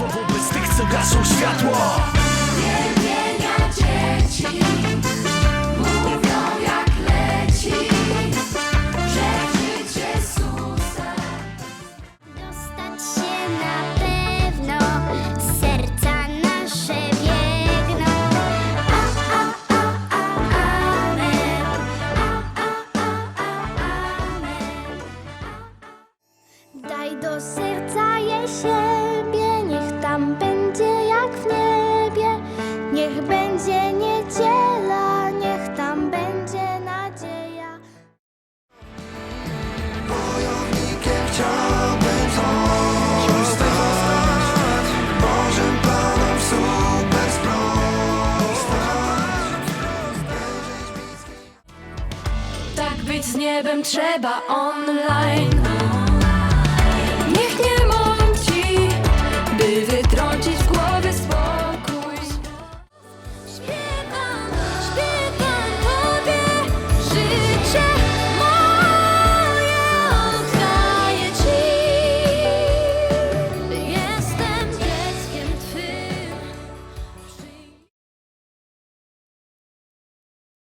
państwo wobec tych, co gaszą światło Wielbienia dzieci mówią jak leci, że życie susa. Dostać się na pewno, serca nasze biegną. A, a, a, a, amen. A, a, a, a, amen. Daj do serca je będzie niedziela, niech tam będzie nadzieja. Wojownikiem chciałbym zostać Bożym Panom w super Tak być z niebem trzeba online.